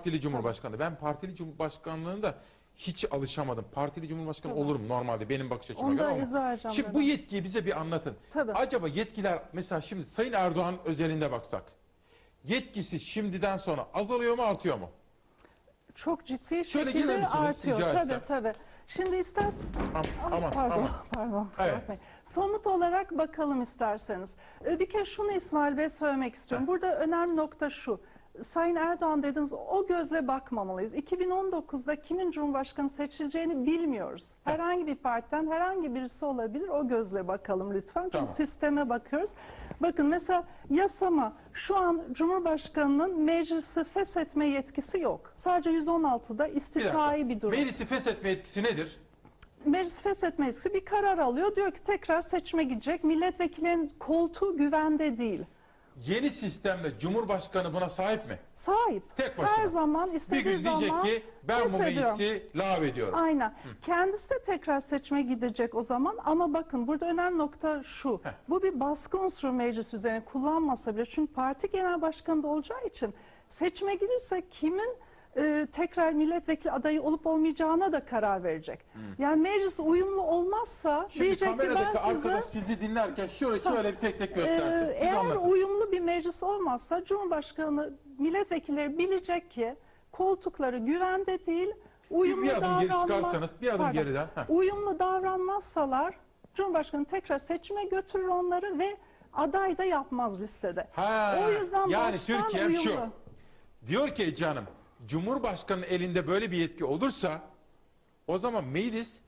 partili cumhurbaşkanı. Ben partili cumhurbaşkanlığında hiç alışamadım. Partili cumhurbaşkanı Tamam. olurum normalde benim bakış açıma Onu göre da ama. izah edeceğim. Şimdi ben. bu yetkiyi bize bir anlatın. Tabii. Acaba yetkiler mesela şimdi Sayın Erdoğan özelinde baksak. Yetkisi şimdiden sonra azalıyor mu artıyor mu? çok ciddi Şöyle şekilde gelir misiniz artıyor. rica Tabii etsem? tabii. Şimdi istersen Am- Ay, aman pardon, aman. pardon. Evet. bakmayın. Somut olarak bakalım isterseniz. Ee, Bir kere şunu İsmail Bey söylemek istiyorum. Burada önemli nokta şu. Sayın Erdoğan dediniz o gözle bakmamalıyız. 2019'da kimin Cumhurbaşkanı seçileceğini bilmiyoruz. Herhangi bir partiden herhangi birisi olabilir. O gözle bakalım lütfen. Çünkü Tamam. sisteme bakıyoruz. Bakın mesela yasama şu an Cumhurbaşkanı'nın meclisi feshetme yetkisi yok. Sadece 116'da Bir istisnai dakika. bir durum. Meclisi feshetme etkisi nedir? Meclis feshetme yetkisi bir karar alıyor. Diyor ki tekrar seçime gidecek. Milletvekillerinin koltuğu güvende değil. Yeni sistemde Cumhurbaşkanı buna sahip mi? Sahip. Tek başına. Her zaman Bir istediği gün diyecek zaman ki ben bu meclisi lağv ediyorum. Aynen. Kendisi de tekrar seçime gidecek o zaman ama bakın burada önemli nokta şu. Heh. Bu bir baskı unsuru meclis üzerine kullanmasa bile çünkü parti genel başkanı da olacağı için seçime girirse kimin e, tekrar milletvekili adayı olup olmayacağına da karar verecek. Yani meclis uyumlu olmazsa Şimdi diyecek ki ben kameradaki sizi dinlerken şöyle şöyle bir tek tek göstersin. Siz eğer anlatın. uyumlu bir meclis olmazsa Cumhurbaşkanı milletvekilleri bilecek ki koltukları güvende değil, uyumlu bir adım geri çıkarsanız, bir adım Pardon. geriden, heh. Uyumlu davranmazsalar Cumhurbaşkanı tekrar seçime götürür onları ve aday da yapmaz listede. Ha, o yüzden yani baştan Türkiye uyumlu. şu. Diyor ki canım Cumhurbaşkanı elinde böyle bir yetki olursa o zaman meclis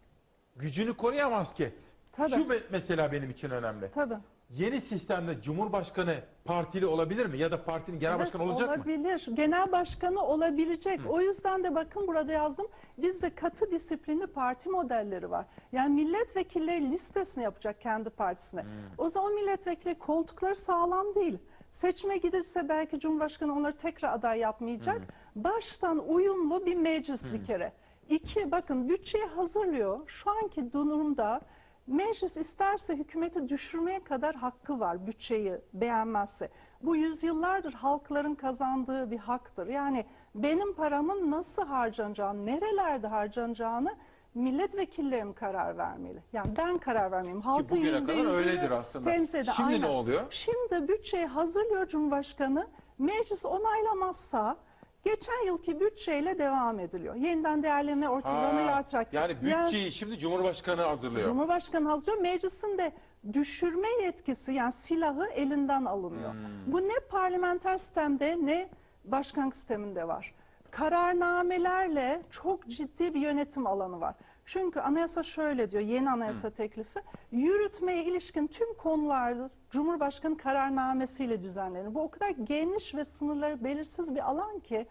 gücünü koruyamaz ki. Tabii. Şu me- mesela benim için önemli. Tabii. Yeni sistemde Cumhurbaşkanı partili olabilir mi? Ya da partinin genel Evet, başkanı olacak mı? olabilir. Genel başkanı olabilecek. O yüzden de bakın burada yazdım. Bizde katı disiplinli parti modelleri var. Yani milletvekilleri listesini yapacak kendi partisine. O zaman milletvekili koltukları sağlam değil. Seçime giderse belki Cumhurbaşkanı onları tekrar aday yapmayacak. Baştan uyumlu bir meclis bir kere. İki, bakın bütçeyi hazırlıyor. Şu anki durumda Meclis isterse hükümeti düşürmeye kadar hakkı var bütçeyi beğenmezse. Bu yüzyıllardır halkların kazandığı bir haktır. Yani benim paramın nasıl harcanacağını, nerelerde harcanacağını milletvekillerim karar vermeli. Yani ben karar vermeyeyim. Halkın yüzde yüzünü temsil eden. Şimdi ne Aynen. oluyor? Şimdi bütçeyi hazırlıyor Cumhurbaşkanı. Meclis onaylamazsa geçen yılki bütçeyle devam ediliyor. Yeniden değerleme ortalarını Ha, artarak. yani bütçeyi şimdi Cumhurbaşkanı hazırlıyor. Cumhurbaşkanı hazırlıyor. Meclisin de düşürme yetkisi yani silahı elinden alınıyor. Hmm. Bu ne parlamenter sistemde ne başkanlık sisteminde var. Kararnamelerle çok ciddi bir yönetim alanı var. Çünkü anayasa şöyle diyor, yeni anayasa Hmm. teklifi, yürütmeye ilişkin tüm konularda Cumhurbaşkanı kararnamesiyle düzenlenir. Bu o kadar geniş ve sınırları belirsiz bir alan ki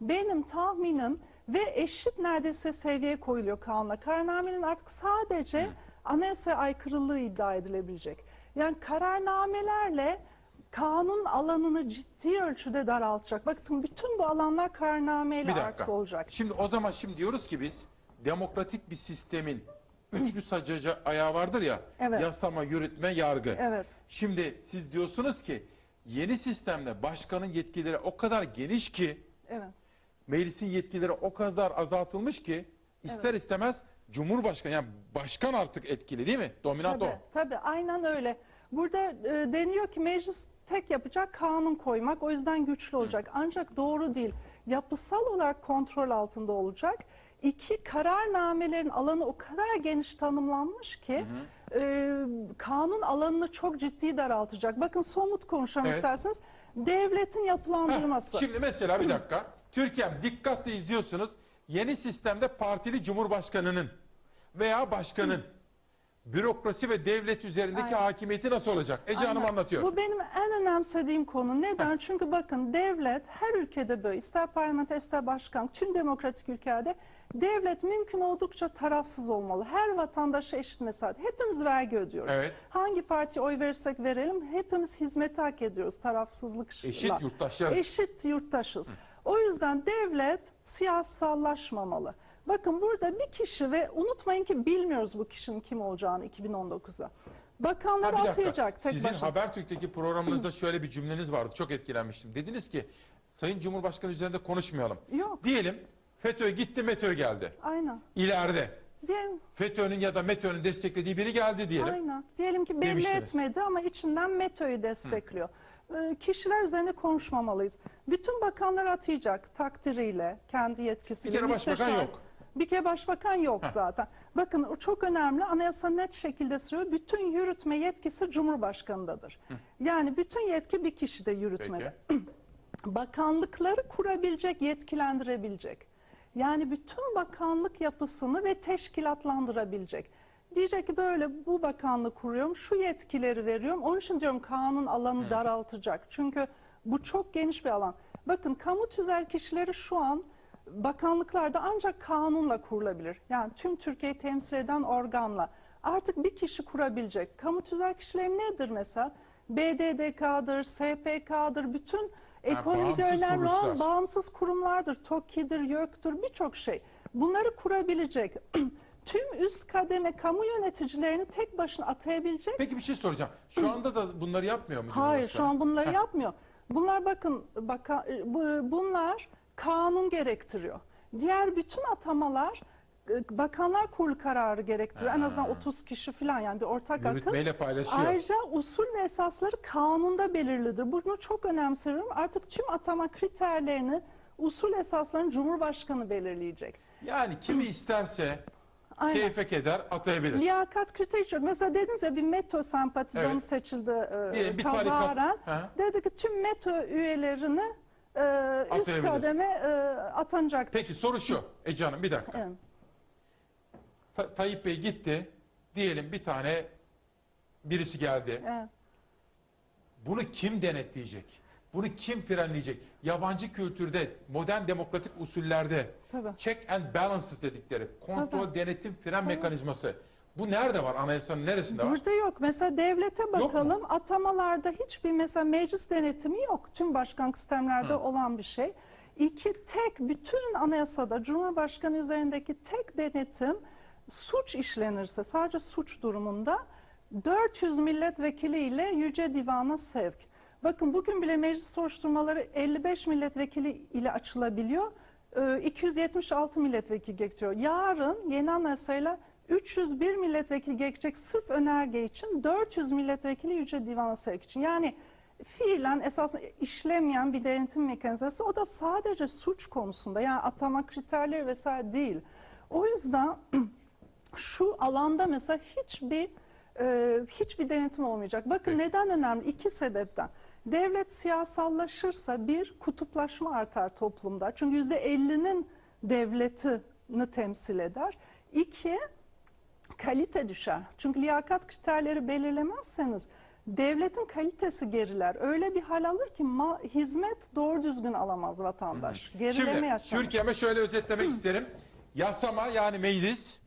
benim tahminim ve eşit neredeyse seviyeye koyuluyor kanunla. Kararnamenin artık sadece anayasaya aykırılığı iddia edilebilecek. Yani kararnamelerle kanun alanını ciddi ölçüde daraltacak. Bakın bütün bu alanlar kararnameyle artık olacak. Şimdi o zaman şimdi diyoruz ki biz demokratik bir sistemin üçlü sacacı ayağı vardır ya. Evet. Yasama, yürütme, yargı. Evet. Şimdi siz diyorsunuz ki yeni sistemde başkanın yetkileri o kadar geniş ki Evet. meclisin yetkileri o kadar azaltılmış ki ister istemez Cumhurbaşkanı yani başkan artık etkili değil mi? Dominant Tabii, o. tabii aynen öyle. Burada e, deniliyor ki meclis tek yapacak kanun koymak o yüzden güçlü olacak. Ancak doğru değil. Yapısal olarak kontrol altında olacak. İki kararnamelerin alanı o kadar geniş tanımlanmış ki e, kanun alanını çok ciddi daraltacak. Bakın somut konuşalım Evet. isterseniz. Devletin Heh, yapılandırması. Şimdi mesela bir dakika. Türkiye'm dikkatle izliyorsunuz. Yeni sistemde partili cumhurbaşkanının veya başkanın bürokrasi ve devlet üzerindeki Aynen. hakimiyeti nasıl olacak? Ece Hanım Aynen. anlatıyor. Bu benim en önemsediğim konu. Neden? Çünkü bakın devlet her ülkede böyle ister parlamenter ister başkan tüm demokratik ülkelerde devlet mümkün oldukça tarafsız olmalı. Her vatandaşa eşit mesafe. Hepimiz vergi ödüyoruz. Evet. Hangi partiye oy verirsek verelim hepimiz hizmeti hak ediyoruz tarafsızlıkla. Eşit yurttaşlarız. Eşit yurttaşız. O yüzden devlet siyasallaşmamalı. Bakın burada bir kişi ve unutmayın ki bilmiyoruz bu kişinin kim olacağını 2019'da. Bakanlar Ha, atayacak tek Sizin başına. Habertürk'teki programınızda şöyle bir cümleniz vardı. Çok etkilenmiştim. Dediniz ki Sayın Cumhurbaşkanı üzerinde konuşmayalım. Yok. Diyelim FETÖ gitti METÖ geldi. Aynen. İleride Diyelim, FETÖ'nün ya da METÖ'nün desteklediği biri geldi diyelim. aynen. Diyelim ki belli Demiştiniz. etmedi ama içinden METÖ'yü destekliyor. Ee, kişiler üzerine konuşmamalıyız. Bütün bakanlar atayacak takdiriyle, kendi yetkisiyle. Bir kere başbakan yok. Bir kere başbakan yok zaten. Bakın o çok önemli. Anayasa net şekilde söylüyor. Bütün yürütme yetkisi Cumhurbaşkanı'ndadır. Yani bütün yetki bir kişide yürütmede. Bakanlıkları kurabilecek, yetkilendirebilecek. Yani bütün bakanlık yapısını ve teşkilatlandırabilecek. Diyecek ki böyle bu bakanlık kuruyorum, şu yetkileri veriyorum. Onun için diyorum kanun alanı daraltacak. Çünkü bu çok geniş bir alan. Bakın kamu tüzel kişileri şu an bakanlıklarda ancak kanunla kurulabilir. Yani tüm Türkiye'yi temsil eden organla. Artık bir kişi kurabilecek. Kamu tüzel kişileri nedir mesela? BDDK'dır, SPK'dır, bütün ekonomide bağımsız önemli olan bağımsız kurumlardır. TOKİ'dir, YÖK'tür birçok şey. Bunları kurabilecek. Tüm üst kademe kamu yöneticilerini tek başına atayabilecek. Peki bir şey soracağım. Şu anda da bunları yapmıyor mu Hayır şu an bunları yapmıyor. Bunlar bakın baka, bu- bunlar kanun gerektiriyor. Diğer bütün atamalar e, Bakanlar Kurulu kararı gerektiriyor. En azından 30 kişi falan yani bir ortak akıl. Yürütmeyle paylaşıyor. Ayrıca usul ve esasları kanunda belirlidir. Bunu çok önemsiyorum. Artık tüm atama kriterlerini, usul esaslarını Cumhurbaşkanı belirleyecek. Yani kimi isterse Aynen. keyfe keder atayabilir. Liyakat kriteri çok. Mesela dediniz ya bir METO sempatizanı Evet. seçildi e, Bir- bir. Ha. Dedi ki tüm METO üyelerini e, üst kademe e, atanacak. Peki soru şu. Ece Hanım bir dakika. Evet. Ta- Tayyip Bey gitti. Diyelim bir tane birisi geldi. Evet. Bunu kim denetleyecek? Bunu kim frenleyecek? Yabancı kültürde, modern demokratik usullerde Tabii. check and balances dedikleri kontrol, Tabii. denetim, fren mekanizması. Bu nerede var? Anayasanın neresinde var? Burada yok. Mesela devlete mu? bakalım. Atamalarda hiçbir mesela meclis denetimi yok. Tüm başkanlık sistemlerde olan bir şey. İki tek bütün anayasada Cumhurbaşkanı üzerindeki tek denetim suç işlenirse sadece suç durumunda 400 milletvekili ile Yüce Divan'a sevk. Bakın bugün bile meclis soruşturmaları 55 milletvekili ile açılabiliyor. Ee, 276 milletvekili getiriyor. Yarın yeni anayasayla 301 milletvekili gerekecek sırf önerge için 400 milletvekili Yüce Divan'a sevk için. Yani fiilen esasında işlemeyen bir denetim mekanizması o da sadece suç konusunda yani atama kriterleri vesaire değil. O yüzden şu alanda mesela hiçbir e, hiçbir denetim olmayacak. Bakın Peki. neden önemli? İki sebepten. Devlet siyasallaşırsa bir kutuplaşma artar toplumda. Çünkü yüzde 50'nin devletini temsil eder. İki kalite düşer. Çünkü liyakat kriterleri belirlemezseniz devletin kalitesi geriler. Öyle bir hal alır ki ma- hizmet doğru düzgün alamaz vatandaş. Gerileme Şimdi yaşanır. Türkiye'me şöyle özetlemek isterim. Yasama yani meclis,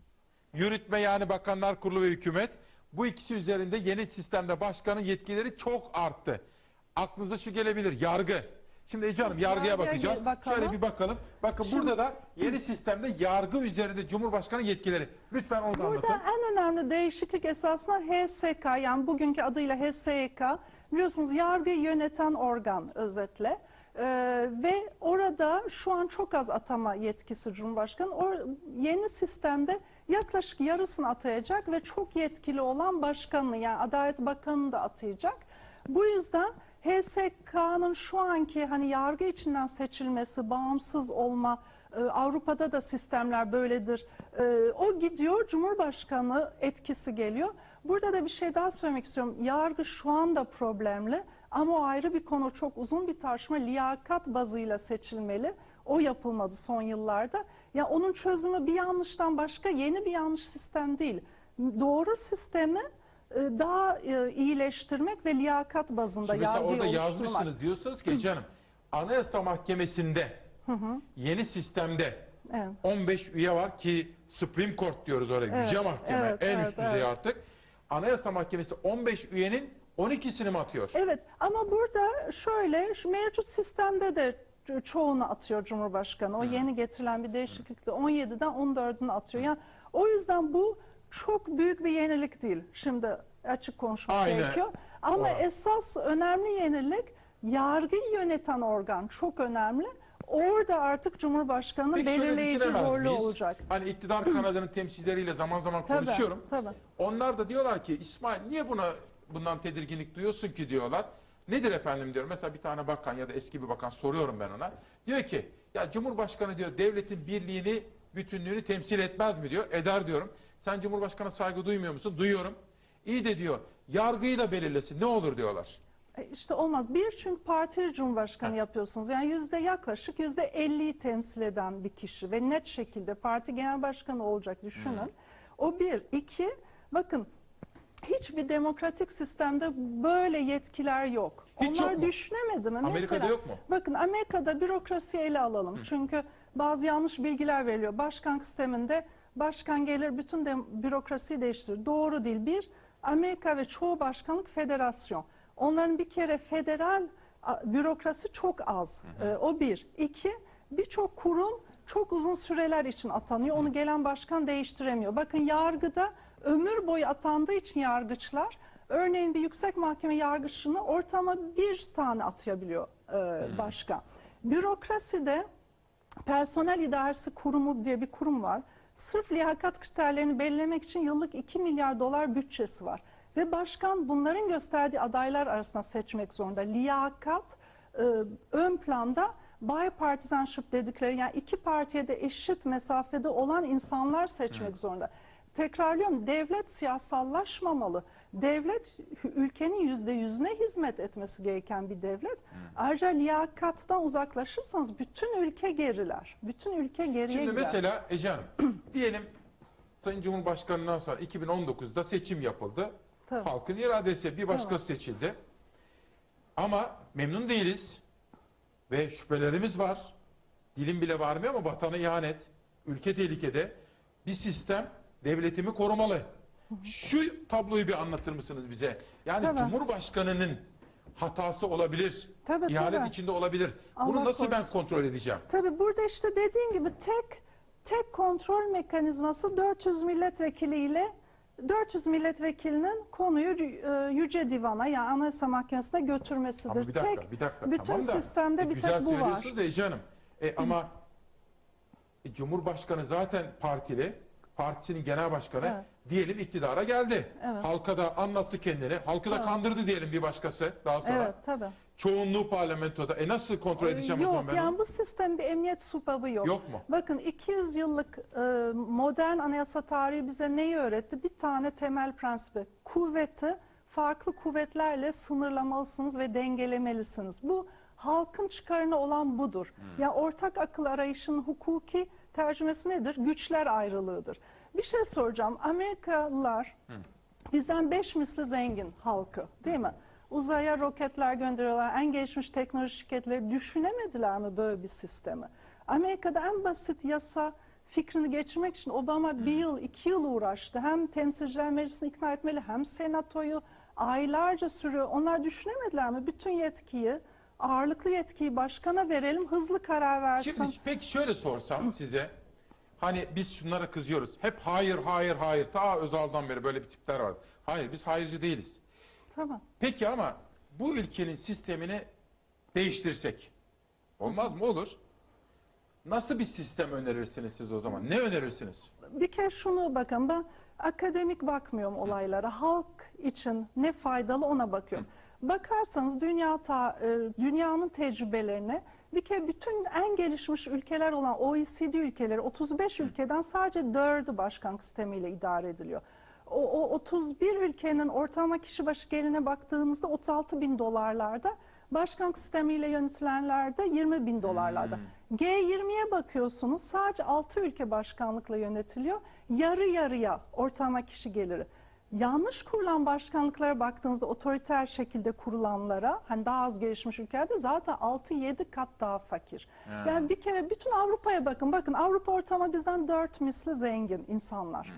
yürütme yani bakanlar kurulu ve hükümet. Bu ikisi üzerinde yeni sistemde başkanın yetkileri çok arttı. Aklınıza şu gelebilir yargı. Şimdi Ece Hanım yargıya Yargıya bakacağız. bakalım. Şöyle bir bakalım. Bakın burada da yeni sistemde yargı üzerinde Cumhurbaşkanı yetkileri. Lütfen onu da Burada anlatın. en önemli değişiklik esasında HSK yani bugünkü adıyla HSYK biliyorsunuz yargıyı yöneten organ özetle. Ee, ve orada şu an çok az atama yetkisi Cumhurbaşkanı. O yeni sistemde yaklaşık yarısını atayacak ve çok yetkili olan başkanını yani Adalet Bakanı'nı da atayacak. Bu yüzden HSK'nın şu anki hani yargı içinden seçilmesi, bağımsız olma, e, Avrupa'da da sistemler böyledir. E, O gidiyor, Cumhurbaşkanı etkisi geliyor. Burada da bir şey daha söylemek istiyorum. Yargı şu anda problemli ama o ayrı bir konu. Çok uzun bir tartışma. Liyakat bazıyla seçilmeli. O yapılmadı son yıllarda. Ya onun çözümü bir yanlıştan başka yeni bir yanlış sistem değil. Doğru sistemi daha e, iyileştirmek ve liyakat bazında Şimdi mesela yargıyı orada oluşturmak. yazmışsınız diyorsunuz ki Ece Hanım Anayasa Mahkemesi'nde yeni sistemde Evet. 15 üye var ki Supreme Court diyoruz oraya Evet, yüce mahkeme evet, en evet, üst düzey evet. artık. Anayasa Mahkemesi 15 üyenin 12'sini mi atıyor? Evet ama burada şöyle şu mevcut sistemde de ço- çoğunu atıyor Cumhurbaşkanı. O yeni getirilen bir değişiklikte 17'den 14'ünü atıyor. Yani o yüzden bu çok büyük bir yenilik değil. Şimdi açık konuşmak Aynen. gerekiyor. Ama Doğru. esas önemli yenilik yargıyı yöneten organ çok önemli. Orada artık Cumhurbaşkanı'nın Peki şöyle belirleyici düşünemez rolü miyiz? olacak. Hani iktidar kanadının temsilcileriyle zaman zaman Tabii, konuşuyorum. tabii. Onlar da diyorlar ki İsmail niye buna bundan tedirginlik duyuyorsun ki diyorlar. Nedir efendim diyorum. Mesela bir tane bakan ya da eski bir bakan soruyorum ben ona. Diyor ki ya Cumhurbaşkanı diyor devletin birliğini, bütünlüğünü temsil etmez mi diyor. Eder diyorum. Sen Cumhurbaşkanı saygı duymuyor musun? Duyuyorum. İyi de diyor yargıyı da belirlesin ne olur diyorlar. E, İşte olmaz. Bir çünkü partili cumhurbaşkanı yapıyorsunuz. Yani yüzde yaklaşık yüzde 50'yi temsil eden bir kişi ve net şekilde parti genel başkanı olacak düşünün. O bir. iki bakın hiçbir demokratik sistemde böyle yetkiler yok. Hiç Onlar yok mu? düşünemedi mi? Amerika'da Mesela, yok mu? Bakın Amerika'da bürokrasiyi ele alalım. Çünkü bazı yanlış bilgiler veriliyor. Başkan sisteminde başkan gelir bütün de, bürokrasiyi değiştirir. Doğru değil. Bir, Amerika ve çoğu başkanlık federasyon. Onların bir kere federal bürokrasi çok az. Ee, o bir. İki, birçok kurum çok uzun süreler için atanıyor. Onu gelen başkan değiştiremiyor. Bakın yargıda ömür boyu atandığı için yargıçlar Örneğin bir yüksek mahkeme yargıçını ortama bir tane atayabiliyor e, başkan. Bürokraside personel idaresi kurumu diye bir kurum var. Sırf liyakat kriterlerini belirlemek için yıllık 2 milyar dolar bütçesi var. Ve başkan bunların gösterdiği adaylar arasında seçmek zorunda. Liyakat e, ön planda bipartisanship dedikleri yani iki partiye de eşit mesafede olan insanlar seçmek zorunda. Tekrarlıyorum devlet siyasallaşmamalı. Devlet ülkenin yüzde yüzüne hizmet etmesi gereken bir devlet. Ayrıca liyakattan uzaklaşırsanız bütün ülke geriler. Bütün ülke geriye Şimdi gider. mesela Ece Hanım diyelim Sayın Cumhurbaşkanı'ndan sonra 2019'da seçim yapıldı. Tabii. Halkın iradesi bir başkası Tamam. seçildi. Ama memnun değiliz ve şüphelerimiz var. Dilim bile varmıyor ama vatana ihanet, ülke tehlikede. Bir sistem devletimi korumalı. Şu tabloyu bir anlatır mısınız bize? Yani Tabii. Cumhurbaşkanının hatası olabilir. Tabii, ihanet tabii. içinde olabilir. Bunu Allah nasıl ben korusun. kontrol edeceğim? Tabii burada işte dediğim gibi tek tek kontrol mekanizması 400 milletvekiliyle 400 milletvekilinin konuyu e, Yüce Divan'a yani Anayasa Mahkemesi'ne götürmesidir. Ama bir dakika, tek bir dakika. bütün tamam da, sistemde e, bir tek bu var. da Ece Hanım. E, ama e, Cumhurbaşkanı zaten partili, partisinin genel başkanı Evet. Diyelim iktidara geldi. Evet. Halka da anlattı kendini. Halkı da Evet. kandırdı diyelim bir başkası daha sonra. Evet tabii. Çoğunluğu parlamentoda. E nasıl kontrol edeceğim o Yok zaman ben yani onu? bu sistem bir emniyet supabı yok. Yok mu? Bakın 200 yıllık e, modern anayasa tarihi bize neyi öğretti? Bir tane temel prensibi. Kuvveti farklı kuvvetlerle sınırlamalısınız ve dengelemelisiniz. Bu halkın çıkarına olan budur. Hmm. Ya ortak akıl arayışının hukuki tercümesi nedir? Güçler ayrılığıdır. Bir şey soracağım. Amerikalılar bizden beş misli zengin halkı değil mi? Uzaya roketler gönderiyorlar. En gelişmiş teknoloji şirketleri düşünemediler mi böyle bir sistemi? Amerika'da en basit yasa fikrini geçirmek için Obama bir yıl, iki yıl uğraştı. Hem temsilciler meclisini ikna etmeli hem senatoyu aylarca sürüyor. Onlar düşünemediler mi? Bütün yetkiyi, ağırlıklı yetkiyi başkana verelim, hızlı karar versin. Şimdi peki şöyle sorsam size. Hani biz şunlara kızıyoruz. Hep hayır, hayır, hayır. Ta Özal'dan beri böyle bir tipler var. Hayır biz hayırcı değiliz. Tamam. Peki ama bu ülkenin sistemini değiştirsek olmaz mı? Olur. Nasıl bir sistem önerirsiniz siz o zaman? Ne önerirsiniz? Bir kere şunu bakın ben akademik bakmıyorum olaylara. Halk için ne faydalı ona bakıyorum. Bakarsanız dünya ta, e, dünyanın tecrübelerine bir kere bütün en gelişmiş ülkeler olan OECD ülkeleri 35 ülkeden sadece 4'ü başkanlık sistemiyle idare ediliyor. O, o 31 ülkenin ortalama kişi başı gelirine baktığınızda 36 bin dolarlarda, başkanlık sistemiyle yönetilenlerde 20 bin dolarlarda. G20'ye bakıyorsunuz sadece 6 ülke başkanlıkla yönetiliyor. Yarı yarıya ortalama kişi geliri. Yanlış kurulan başkanlıklara baktığınızda otoriter şekilde kurulanlara hani daha az gelişmiş ülkelerde zaten 6-7 kat daha fakir. Yani bir kere bütün Avrupa'ya bakın. Bakın Avrupa ortalama bizden 4 misli zengin insanlar.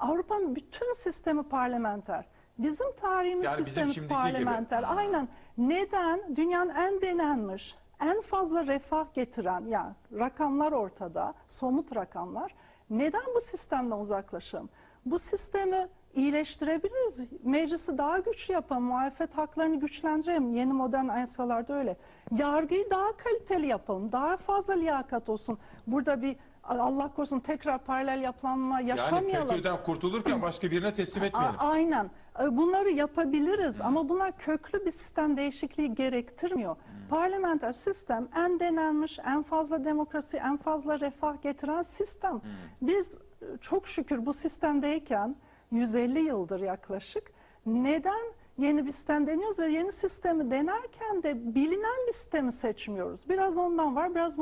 Avrupa'nın bütün sistemi parlamenter. Bizim tarihimiz Yani bizim sistemimiz gibi. parlamenter. Aynen. Neden? Dünyanın en denenmiş, en fazla refah getiren, yani rakamlar ortada, somut rakamlar. Neden bu sistemden uzaklaşalım? Bu sistemi iyileştirebiliriz. Meclisi daha güçlü yapalım, muhalefet haklarını güçlendirelim. Yeni modern anayasalarda öyle. Yargıyı daha kaliteli yapalım, daha fazla liyakat olsun. Burada bir Allah korusun tekrar paralel yapılanma Yani yaşamayalım. FETÖ'den kurtulurken başka birine teslim etmeyelim. A- Aynen. E, Bunları yapabiliriz ama bunlar köklü bir sistem değişikliği gerektirmiyor. Parlamenter sistem en denenmiş, en fazla demokrasi, en fazla refah getiren sistem. Biz e, çok şükür bu sistemdeyken 150 yıldır yaklaşık neden yeni bir sistem deniyoruz ve yeni sistemi denerken de bilinen bir sistemi seçmiyoruz. Biraz ondan var, biraz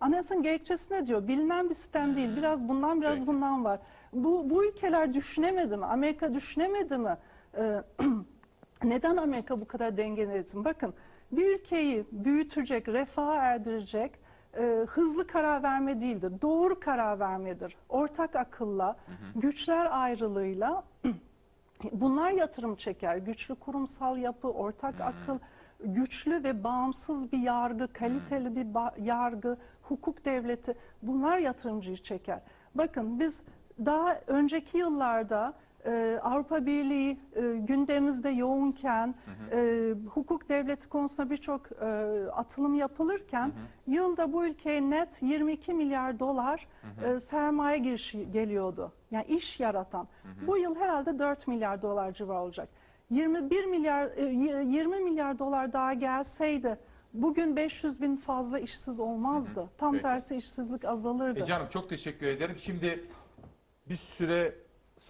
anayasanın gerekçesi ne diyor? Bilinen bir sistem değil, biraz bundan, biraz Peki. bundan var. Bu, bu ülkeler düşünemedi mi? Amerika düşünemedi mi? Ee, neden Amerika bu kadar dengelesin? Bakın bir ülkeyi büyütecek, refaha erdirecek e, hızlı karar verme değildir. Doğru karar vermedir. Ortak akılla, güçler ayrılığıyla bunlar yatırım çeker. Güçlü kurumsal yapı, ortak akıl, güçlü ve bağımsız bir yargı, kaliteli bir yargı, hukuk devleti bunlar yatırımcıyı çeker. Bakın biz daha önceki yıllarda e, Avrupa Birliği e, gündemimizde yoğunken, e, hukuk devleti konusunda birçok e, atılım yapılırken yılda bu ülkeye net 22 milyar dolar e, sermaye girişi geliyordu. Yani iş yaratan. Bu yıl herhalde 4 milyar dolar civarı olacak. 21 milyar, e, y- 20 milyar dolar daha gelseydi bugün 500 bin fazla işsiz olmazdı. Tam Peki. tersi işsizlik azalırdı. E canım çok teşekkür ederim. Şimdi bir süre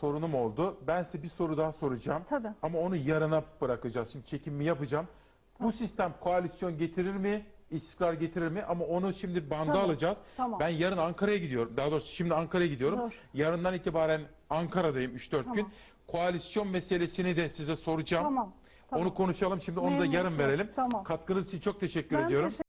sorunum oldu. Ben size bir soru daha soracağım. Tabii. Ama onu yarına bırakacağız. Şimdi çekimimi yapacağım. Bu sistem koalisyon getirir mi? istikrar getirir mi? Ama onu şimdi banda Tamam, alacağız. tamam. Ben yarın Ankara'ya gidiyorum. Daha doğrusu şimdi Ankara'ya gidiyorum. Doğru. Yarından itibaren Ankara'dayım 3-4 gün. Tamam. Koalisyon meselesini de size soracağım. Tamam. tamam. Onu konuşalım. Şimdi onu da yarın verelim. Tamam. Katkınız için çok teşekkür Ben ediyorum. teşekkür